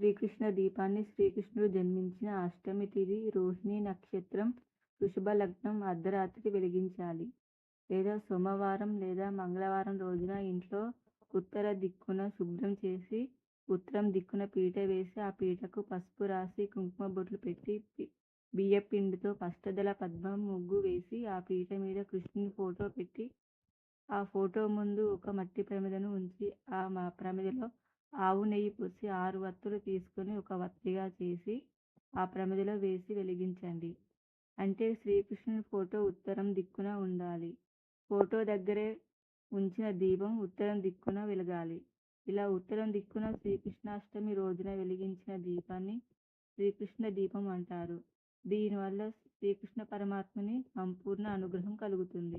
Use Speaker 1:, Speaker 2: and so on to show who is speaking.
Speaker 1: శ్రీకృష్ణ దీపాన్ని శ్రీకృష్ణుడు జన్మించిన అష్టమి తిథి రోహిణి నక్షత్రం వృషభ లగ్నం అర్ధరాత్రి వెలిగించాలి. లేదా సోమవారం లేదా మంగళవారం రోజున ఇంట్లో ఉత్తర దిక్కున శుభ్రం చేసి ఉత్తరం దిక్కున పీట వేసి ఆ పీటకు పసుపు రాసి కుంకుమ బొట్లు పెట్టి బియ్యపిండితో అష్టదళ పద్మం ముగ్గు వేసి ఆ పీట మీద కృష్ణుని ఫోటో పెట్టి ఆ ఫోటో ముందు ఒక మట్టి ప్రమిదను ఉంచి ఆ ప్రమిదలో ఆవు నెయ్యి పూసి ఆరు వత్తులు తీసుకొని ఒక వత్తిగా చేసి ఆ ప్రమిదిలో వేసి వెలిగించండి. అంటే శ్రీకృష్ణుని ఫోటో ఉత్తరం దిక్కున ఉండాలి. ఫోటో దగ్గరే ఉంచిన దీపం ఉత్తరం దిక్కున వెలగాలి. ఇలా ఉత్తరం దిక్కున శ్రీకృష్ణాష్టమి రోజున వెలిగించిన దీపాన్ని శ్రీకృష్ణ దీపం అంటారు. దీనివల్ల శ్రీకృష్ణ పరమాత్మని సంపూర్ణ అనుగ్రహం కలుగుతుంది.